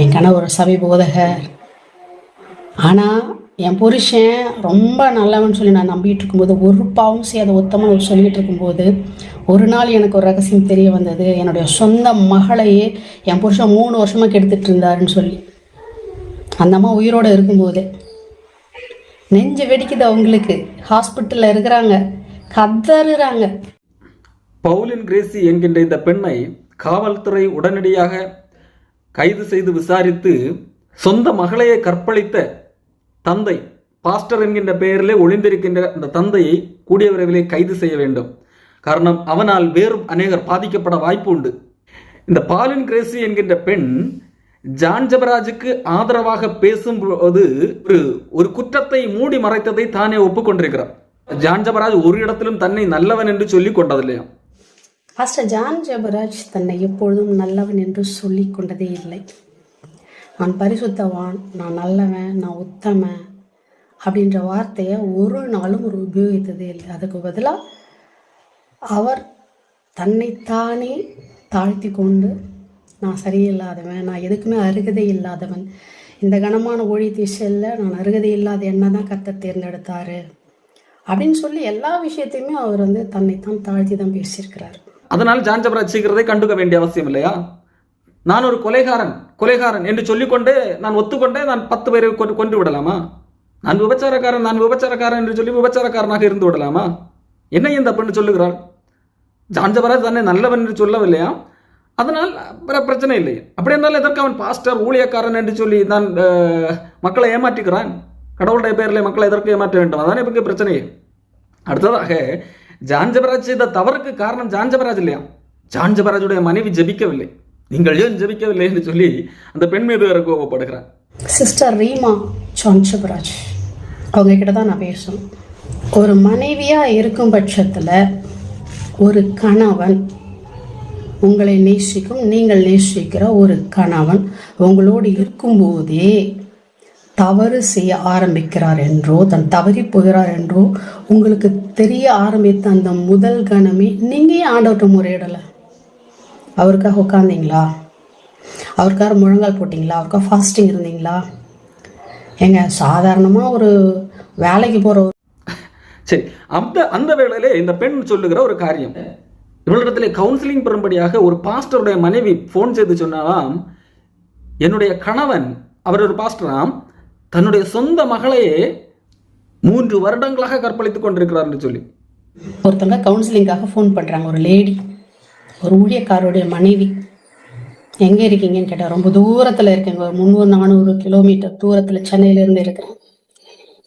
என் கணவர் ஒரு சபை போதகர். ஆனால் என் புருஷன் ரொம்ப நல்லவன் சொல்லி நான் நம்பிட்டு இருக்கும்போது ஒரு பாவம் செய்யாத உத்தமன் சொல்லிட்டு இருக்கும்போது ஒரு நாள் எனக்கு ஒரு ரகசியம் தெரிய வந்தது. என்னுடைய சொந்த மகளையே என் புருஷன் மூணு வருஷமாக கெடுத்துட்டு இருந்தாருன்னு சொல்லி. அந்த அம்மா உயிரோடு இருக்கும்போது நெஞ்சு வெடிக்குது அவங்களுக்கு. ஹாஸ்பிட்டலில் இருக்கிறாங்க கதறுறாங்க. பவுலின் கிரேசி என்கின்ற இந்த பெண்ணை காவல்துறை உடனடியாக கைது செய்து விசாரித்து சொந்த மகளையை கற்பழித்த தந்தை பாஸ்டர் என்கின்ற பெயரிலே ஒளிந்திருக்கின்ற அந்த தந்தையை கூடிய விரைவிலே கைது செய்ய வேண்டும். காரணம் அவனால் வேறும் அநேகர் பாதிக்கப்பட வாய்ப்பு உண்டு. இந்த பாலின் கிரேசி என்கின்ற பெண் ஜான் ஜபராஜுக்கு ஆதரவாக பேசும்போது ஒரு ஒரு குற்றத்தை மூடி மறைத்ததை தானே ஒப்புக்கொண்டிருக்கிறார். ஜான் ஜபராஜ் ஒரு இடத்திலும் தன்னை நல்லவன் என்று சொல்லிக் கொண்டதில்லையா பாஸ்டர் ஜான் ஜபராஜ் தன்னை எப்பொழுதும் நல்லவன் என்று சொல்லி கொண்டதே இல்லை. நான் பரிசுத்தவான் நான் நல்லவன் நான் உத்தமன் அப்படின்ற வார்த்தையை ஒரு நாளும் ஒரு உபயோகித்ததே இல்லை. அதுக்கு பதிலாக அவர் தன்னைத்தானே தாழ்த்தி கொண்டு நான் சரியில்லாதவன் நான் எதுக்குமே அருகதை இல்லாதவன். இந்த கனமான ஒழியத்தை செல்ல நான் அருகதை இல்லாத என்ன தான் கத்த தேர்ந்தெடுத்தாரு? அப்படின்னு சொல்லி எல்லா விஷயத்தையுமே அவர் வந்து தன்னைத்தான் தாழ்த்தி தான் பேசியிருக்கிறார். அதனால் ஜான்ஜபராஜ் சீக்கிரத்தை கண்டுக்க வேண்டிய அவசியம் இல்லையா? நான் ஒரு கொலைகாரன் கொலைகாரன் என்று சொல்லிக்கொண்டு நான் ஒத்துக்கொண்டே நான் பத்து பேரை கொண்டு கொண்டு விடலாமா? நான் விபச்சாரக்காரன் நான் விபச்சாரக்காரன் என்று சொல்லி விபச்சாரக்காரனாக இருந்து விடலாமா? என்ன இந்த பெண்ணு சொல்லுகிறாள்? ஜான்ஜபராஜ் தன்னை நல்லவன் என்று சொல்லவில்லையா? அதனால் பிரச்சனை இல்லை. அப்படி என்றால் எதற்கு அவன் பாஸ்டர் ஊழியக்காரன் என்று சொல்லி நான் மக்களை ஏமாற்றிக்கிறான் கடவுளுடைய பெயரில் மக்களை எதற்கு ஏமாற்ற வேண்டும்? அதானே இப்போ பிரச்சனையே. அடுத்ததாக ஜான் ஜபராஜ் செய்த தவறுக்கு காரணம் ஜான் ஜபராஜ் இல்லையா? ஜான் ஜபராஜுடைய மனைவி ஜெபிக்கவில்லை. நீங்கள் ஏன் ஜபிக்கவில்லை என்று சொல்லி அந்த பெண் மீது வேற கோபப்படுகிறார். சிஸ்டர் ரீமா சான்சபராஜ் அவங்க கிட்ட தான் நான் பேசணும். ஒரு மனைவியாக இருக்கும் பட்சத்தில் ஒரு கணவன் உங்களை நேசிக்கும் நீங்கள் நேசிக்கிற ஒரு கணவன் உங்களோடு இருக்கும்போதே தவறு செய்ய ஆரம்பிக்கிறார் என்றோ தன் தவறி போகிறார் என்றோ உங்களுக்கு தெரிய ஆரம்பித்த அந்த முதல் கணமே நீங்கள் ஏன் ஆண்டவர்கிட்ட முறையிடலை? அவருக்காக உட்காந்தீங்களா அவருக்காக முழங்கால் போட்டிங்களா? அவருக்காக ஃபாஸ்டிங் இருந்தீங்களா? ஏங்க சாதாரணமாக ஒரு வேலைக்கு போகிற ஒரு சரி அந்த அந்த வேளையிலே இந்த பெண் சொல்லுகிற ஒரு காரியம். இவளிடத்திலே கவுன்சிலிங் பெறும்படியாக ஒரு பாஸ்டருடைய மனைவி ஃபோன் செய்து சொன்னாலாம் என்னுடைய கணவன் அவர் ஒரு பாஸ்டராம் தன்னுடைய சொந்த மகளையே மூன்று வருடங்களாக கற்பழித்துக் கொண்டிருக்கிறார் என்று சொல்லி. ஒருத்தவங்க கவுன்சிலிங்காக ஃபோன் பண்ணுறாங்க ஒரு லேடி ஒரு ஊழியக்காரோடைய மனைவி. எங்கே இருக்கீங்கன்னு கேட்டால் ரொம்ப தூரத்தில் இருக்கேங்க. ஒரு முந்நூறு நானூறு கிலோமீட்டர் தூரத்தில் சென்னையிலேருந்து இருக்கிறேன்.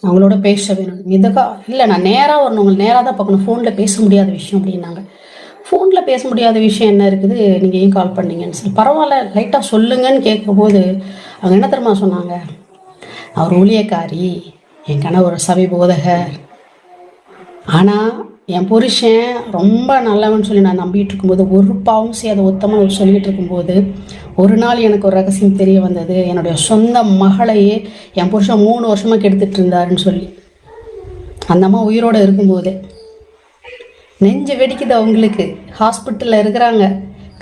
அவங்களோட பேச வேணும். இதுக்கா இல்லை நான் நேராக வரணும். உங்களை நேராக தான் பார்க்கணும். ஃபோனில் பேச முடியாத விஷயம் அப்படின்னாங்க. ஃபோனில் பேச முடியாத விஷயம் என்ன இருக்குது? நீங்கள் ஏன் கால் பண்ணீங்கன்னு சொல்லி. பரவாயில்ல லைட்டாக சொல்லுங்கன்னு கேட்கும்போது அவங்க என்ன தெரியுமா சொன்னாங்க? அவர் ஊழியக்காரி என் கணவர் சபை போதகர். ஆனால் என் புருஷன் ரொம்ப நல்லவன் சொல்லி நான் நம்பிட்டு இருக்கும்போது ஒரு பாவம் செய்யாத உத்தமன் சொல்லிட்டு இருக்கும்போது ஒரு நாள் எனக்கு ஒரு ரகசியம் தெரிய வந்தது. என்னுடைய சொந்த மகளையே என் புருஷன் மூணு வருஷமாக கெடுத்துட்டு இருந்தாருன்னு சொல்லி. அந்த அம்மா உயிரோடு இருக்கும்போதே நெஞ்சு வெடிக்குது அவங்களுக்கு. ஹாஸ்பிட்டலில் இருக்கிறாங்க.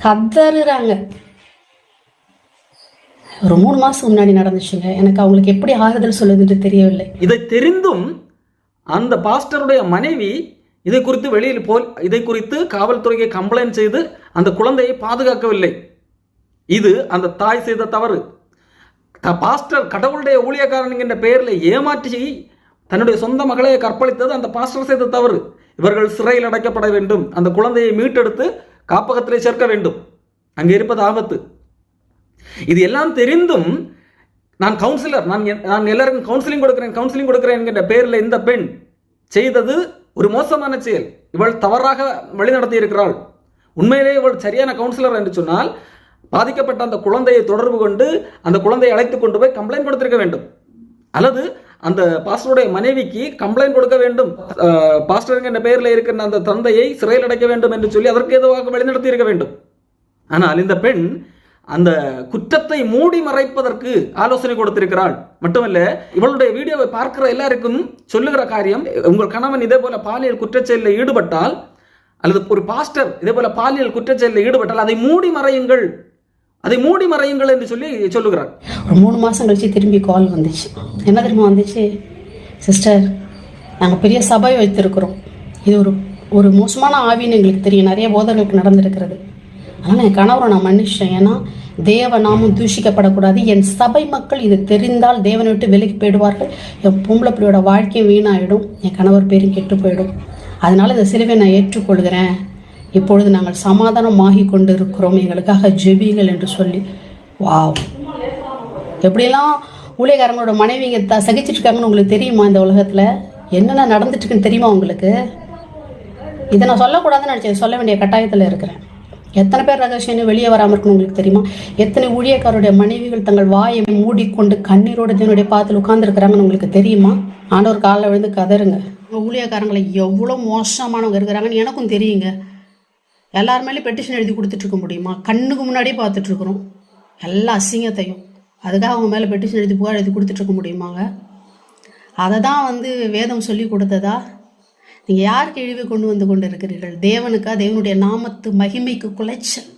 கதறுறாங்க. ஒரு மூணு மாதம் முன்னாடி நடந்துச்சுங்க. எனக்கு அவங்களுக்கு எப்படி ஆறுதல் சொல்லுதுன்னு தெரியவில்லை. இதை தெரிந்தும் அந்த பாஸ்டருடைய மனைவி இதை குறித்து வெளியில் போல் இதை குறித்து காவல்துறைக்கு கம்ப்ளைண்ட் செய்து அந்த குழந்தையை பாதுகாக்கவில்லை. இது அந்த தாய் செய்த தவறு. த- பாஸ்டர் கடவுளுடைய ஊழியக்காரன் என்கின்ற பெயரில் ஏமாற்றி தன்னுடைய சொந்த மகளை கற்பழித்தது அந்த பாஸ்டர் செய்த தவறு. இவர்கள் சிறையில் அடைக்கப்பட வேண்டும். அந்த குழந்தையை மீட்டெடுத்து காப்பகத்திலே சேர்க்க வேண்டும். அங்கே இருப்பது ஆபத்து. இது எல்லாம் தெரிந்தும் நான் கவுன்சிலர் நான் நான் எல்லாருக்கும் கவுன்சிலிங் கொடுக்குறேன் கவுன்சிலிங் கொடுக்குறேன் என்கின்ற பேரில் இந்த பெண் செய்தது ஒரு மோசமான செயல். இவள் தவறாக வழிநடத்தி இருக்கிறாள். உண்மையிலே இவள் சரியான கவுன்சிலர் என்று சொன்னால் பாதிக்கப்பட்ட அந்த குழந்தையை தொடர்பு கொண்டு அந்த குழந்தையை அழைத்து கொண்டு போய் கம்ப்ளைண்ட் கொடுத்திருக்க வேண்டும். அல்லது அந்த பாஸ்டருடைய மனைவிக்கு கம்ப்ளைண்ட் கொடுக்க வேண்டும். பாஸ்டர் என்ற பெயரில் இருக்கிற அந்த தந்தையை சிறையில் அடைக்க வேண்டும் என்று சொல்லி அதற்கு எதுவாக வழிநடத்தி இருக்க வேண்டும். ஆனால் இந்த பெண் அந்த குற்றத்தை மூடி மறைப்பதற்கு ஆலோசனை கொடுத்திருக்கிறாள். மட்டுமல்ல இவளுடைய வீடியோவை பார்க்கிற எல்லாருக்கும் சொல்லுகிற காரியம் உங்கள் கணவன் இதே போல பாலியல் குற்றச்செயலில் ஈடுபட்டால் அல்லது ஒரு பாஸ்டர் இதே போல பாலியல் குற்றச்செயலில் ஈடுபட்டால் அதை மூடி மறையுங்கள். அதை மூடி மறையுங்கள் என்று சொல்லி சொல்லுகிறார். ஒரு மூணு மாதம் கழிச்சு திரும்பி கால் வந்துச்சு. என்ன தெரியுமா வந்துச்சு? சிஸ்டர் நாங்கள் பெரிய சபை வைத்திருக்கிறோம். இது ஒரு ஒரு மோசமான ஆவின்னு எங்களுக்கு தெரியும். நிறைய போதர்களுக்கு நடந்திருக்கிறது. ஆனால் என் கணவரை நான் மன்னிச்சேன் ஏன்னா தேவ நாமும் தூஷிக்கப்படக்கூடாது. என் சபை மக்கள் இது தெரிந்தால் தேவனை விட்டு விலகி போயிடுவார்கள். என் பொம்பளை பிள்ளையோட வாழ்க்கையும் வீணாயிடும். என் கணவர் பேரும் கெட்டு போயிடும். அதனால் இந்த சிலுவை நான் ஏற்றுக்கொள்கிறேன். இப்பொழுது நாங்கள் சமாதானமாகி கொண்டு இருக்கிறோம் எங்களுக்காக ஜெபிகள் என்று சொல்லி. வாவ். எப்படியெல்லாம் ஊழியக்காரங்களோட மனைவிங்க த சகிச்சிட்ருக்காங்கன்னு உங்களுக்கு தெரியுமா இந்த உலகத்தில்? என்னென்ன நடந்துட்டு இருக்குன்னு தெரியுமா உங்களுக்கு? இதை நான் சொல்லக்கூடாதுன்னு நினச்சேன். சொல்ல வேண்டிய கட்டாயத்தில் இருக்கிறேன். எத்தனை பேர் ரகசியம்னு வெளியே வராமல் இருக்கணும் உங்களுக்கு தெரியுமா? எத்தனை ஊழியக்காரருடைய மனைவிகள் தங்கள் வாயை மூடிக்கொண்டு கண்ணீரோட தன்னுடைய பாத்தில் உட்கார்ந்துருக்கிறாங்கன்னு உங்களுக்கு தெரியுமா? ஆண்டவர் காலில் விழுந்து கதருங்க. ஊழியக்காரங்களை எவ்வளோ மோசமானவங்க இருக்கிறாங்கன்னு எனக்கும் தெரியுங்க. எல்லார் மேலேயும் பெட்டிஷன் எழுதி கொடுத்துட்ருக்க முடியுமா? கண்ணுக்கு முன்னாடியே பார்த்துட்ருக்குறோம் எல்லா அசிங்கத்தையும். அதுக்காக அவங்க மேலே பெட்டிஷன் எழுதி புகார் எழுதி கொடுத்துட்ருக்க முடியுமாங்க? அதை தான் வந்து வேதம் சொல்லி கொடுத்ததா? நீங்கள் யாருக்கு இழிவு கொண்டு வந்து கொண்டு இருக்கிறீர்கள் தேவனுக்கா? தேவனுடைய நாமத்து மகிமைக்கு குலைச்சல்.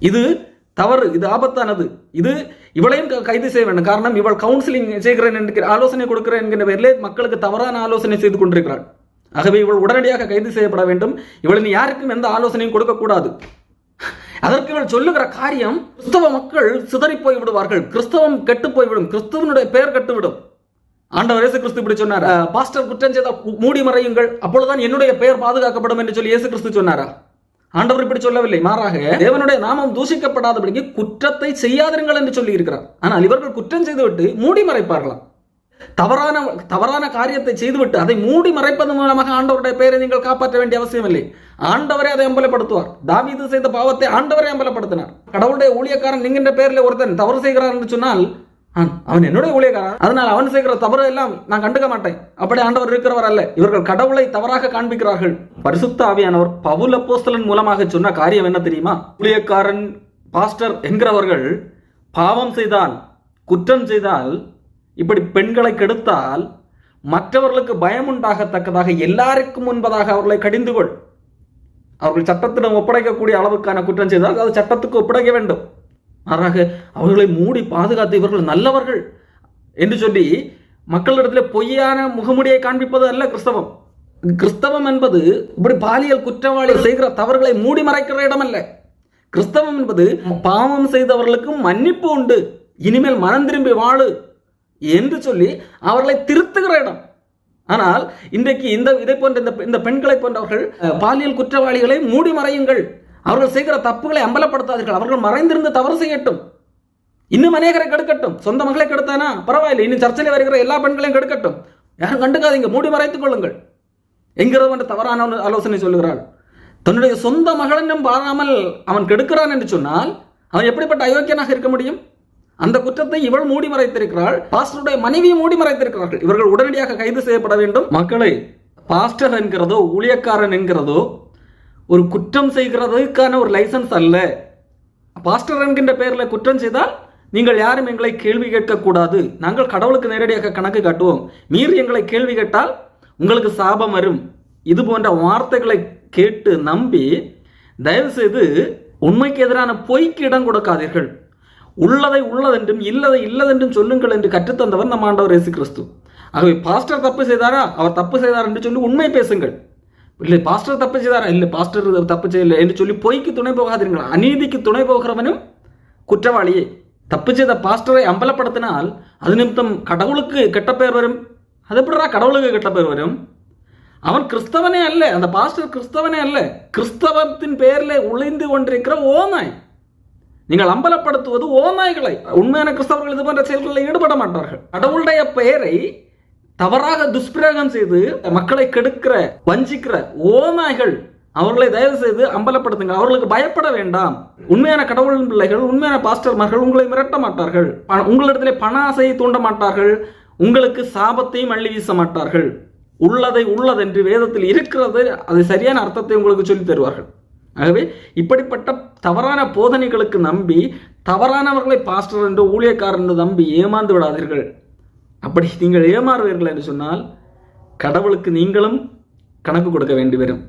இது தவறு இது ஆபத்தானது. இது இவளையும் கைது செய்ய வேண்டும். காரணம் இவள் கவுன்சிலிங் செய்கிறேன் என்கிற ஆலோசனை கொடுக்கிறேன் என்கிற பேரிலே மக்களுக்கு தவறான ஆலோசனை செய்து கொண்டிருக்கிறாள். ஆகவே இவள் உடனடியாக கைது செய்யப்பட வேண்டும். இவள் யாருக்கும் எந்த ஆலோசனையும் கொடுக்கக்கூடாது. அதற்கு இவள் சொல்லுகிற காரியம் கிறிஸ்தவ மக்கள் சிதறி போய் விடுவார்கள் கிறிஸ்தவம் கெட்டு போய்விடும். கிறிஸ்தவனுடைய பெயர் கெட்டுவிடும். ஆண்டவர் இயேசு கிறிஸ்து இப்படி சொன்னார்? "அஹ், பாஸ்டர் குற்றம் செய்தால் மூடி மறையுங்கள். அப்பொழுதுதான் என்னுடைய பெயர் பாதுகாக்கப்படும் என்று சொல்லி இயேசு கிறிஸ்து சொன்னாரா? ஆண்டவர் இப்படி சொல்லவில்லை. மாறாக தேவனுடைய நாமம் தூஷிக்கப்படாதபடிக்கு குற்றத்தை செய்யாதிருங்கள் என்று சொல்லி இருக்கிறார் ஆனால் இவர்கள் குற்றம் செய்துவிட்டு மூடி மறைப்பார்களாம். தவறான தவறான காரியத்தை செய்துவிட்டு அதை மூடி மறைப்பதன் மூலமாக ஆண்டவருடைய பெயரை நீங்கள் காப்பாற்ற வேண்டிய அவசியம் இல்லை ஆண்டவரே அதை அம்பலப்படுத்துவார். தாவீது செய்த பாவத்தை ஆண்டவரே அம்பலப்படுத்தினார். கடவுளுடைய ஊழியக்காரன் என்கின்ற பெயரில் ஒருத்தன் தவறு செய்கிறார் என்று சொன்னால் அவன் என்னுடைய ஊழியக்காரன். அதனால் அவன் செய்கிற தவறு எல்லாம் நான் கண்டுக்க மாட்டேன். அப்படி ஆண்டவர் இருக்கிறவர் அல்ல. இவர்கள் கடவுளை தவறாக காண்பிக்கிறார்கள். பரிசுத்த ஆவியானவர் பவுல் அப்போஸ்தலன் மூலமாக சொன்ன காரியம் என்ன தெரியுமா? ஊழியக்காரன் பாஸ்டர் என்கிறவர்கள் பாவம் செய்தால் குற்றம் செய்தால் இப்படி பெண்களை கெடுத்தால் மற்றவர்களுக்கு பயம் உண்டாகத்தக்கதாக எல்லாருக்கும் முன்பதாக அவர்களை கடிந்து கொள் அவர்கள் சட்டத்திடம் ஒப்படைக்கக்கூடிய அளவுக்கான குற்றம் செய்தால் அது சட்டத்துக்கு ஒப்படைக்க வேண்டும். மாறாக அவர்களை மூடி பாதுகாத்து இவர்கள் நல்லவர்கள் என்று சொல்லி மக்களிடத்தில் பொய்யான முகமுடியை காண்பிப்பது அல்ல கிறிஸ்தவம். கிறிஸ்தவம் என்பது இப்படி பாலியல் குற்றவாளிகள் செய்கிற தவறுகளை மூடி மறைக்கிற இடம் அல்ல கிறிஸ்தவம் என்பது பாவம் செய்தவர்களுக்கு மன்னிப்பு உண்டு. இனிமேல் மனம் திரும்பி வாழு என்று சொல்லி அவர்களை திருத்துகிற இடம். ஆனால் இன்றைக்கு இந்த இதை போன்ற இந்த இந்த பெண்களை போன்றவர்கள் பாலியல் குற்றவாளிகளை மூடி மறையுங்கள். அவர்கள் செய்கிற தப்புகளை அம்பலப்படுத்தாதீர்கள். அவர்கள் மறைந்திருந்து தவறு செய்யட்டும். இன்னும் அநேகரை கெடுக்கட்டும். சொந்த மகளை கெடுத்தானா? பரவாயில்லை. இன்னும் சர்ச்சையில் வருகிற எல்லா பெண்களையும் கெடுக்கட்டும். யாரும் கண்டுக்காதீங்க. மூடி மறைத்துக் கொள்ளுங்கள். என்கிறது என்று தவறான ஆலோசனை சொல்லுகிறாள். தன்னுடைய சொந்த மகளனும் பாராமல் அவன் கெடுக்கிறான் என்று சொன்னால் அவன் எப்படிப்பட்ட அயோக்கியனாக இருக்க முடியும்? அந்த குற்றத்தை இவள் மூடி மறைத்திருக்கிறாள். பாஸ்டருடைய மனைவியை மூடி மறைத்திருக்கிறார்கள். இவர்கள் உடனடியாக கைது செய்யப்பட வேண்டும். மக்களை பாஸ்டர் என்கிறதோ ஊழியக்காரன் என்கிறதோ ஒரு குற்றம் செய்கிறதுக்கான ஒரு லைசன்ஸ் அல்ல. பாஸ்டர் என்கின்ற பெயரில் குற்றம் செய்தால் நீங்கள் யாரும் எங்களை கேள்வி கேட்கக்கூடாது. நாங்கள் கடவுளுக்கு நேரடியாக கணக்கு காட்டுவோம். மீறி எங்களை கேள்வி கேட்டால் உங்களுக்கு சாபம் வரும். இது போன்ற வார்த்தைகளை கேட்டு நம்பி தயவுசெய்து உண்மைக்கு எதிரான பொய்க்கு இடம் கொடுக்காதீர்கள். உள்ளதை உள்ளதென்றும் இல்லதை இல்லதென்றும் சொல்லுங்கள் என்று கற்றுத்தந்தவர் நம்ம ஆண்டவர் இயேசு கிறிஸ்து ஆகவே பாஸ்டர் தப்பு செய்தாரா? அவர் தப்பு செய்தார் என்று சொல்லி உண்மை பேசுங்கள். இல்லை பாஸ்டர் தப்பு செய்தாரா இல்லை பாஸ்டர் தப்பு செய்யலை என்று சொல்லி பொய்க்கு துணை போகாதீர்கள் அநீதிக்கு துணை போகிறவனும் குற்றவாளியே. தப்பு செய்த பாஸ்டரை அம்பலப்படுத்தினால் அது நிமித்தம் கடவுளுக்கு கெட்ட பெயர் வரும். அது எப்படிடா கடவுளுக்கு கெட்ட பெயர் வரும்? அவன் கிறிஸ்தவனே அல்ல. அந்த பாஸ்டர் கிறிஸ்தவனே அல்ல. கிறிஸ்தவத்தின் பெயரில் ஒளிந்து கொண்டிருக்கிற ஓநாய். நீங்கள் அம்பலப்படுத்துவது ஓநாய்களை. உண்மையான கிறிஸ்தவர்கள் இது போன்ற செயல்களில் ஈடுபட மாட்டார்கள். கடவுளுடைய பெயரை தவறாக துஷ்பிரயோகம் செய்து மக்களை கெடுக்கிற வஞ்சிக்கிற ஓநாய்கள் அவர்களை தயவு செய்து அம்பலப்படுத்துங்கள். அவர்களுக்கு பயப்பட வேண்டாம். உண்மையான கடவுளின் பிள்ளைகள் உண்மையான பாஸ்டர்மார்கள் உங்களை மிரட்ட மாட்டார்கள். உங்களிடத்திலே பண ஆசையை தூண்ட மாட்டார்கள். உங்களுக்கு சாபத்தையும் அள்ளி வீச மாட்டார்கள். உள்ளதை உள்ளதென்று வேதத்தில் இருக்கிறது அதை சரியான அர்த்தத்தை உங்களுக்கு சொல்லித் தருவார்கள். ஆகவே இப்படிப்பட்ட தவறான போதனைகளுக்கு நம்பி தவறானவர்களை பாஸ்டர் என்று ஊழியக்காரர் என்று நம்பி ஏமாந்து விடாதீர்கள். அப்படி நீங்கள் ஏமாறுவீர்கள் என்று சொன்னால் கடவுளுக்கு நீங்களும் கணக்கு கொடுக்க வேண்டி வரும்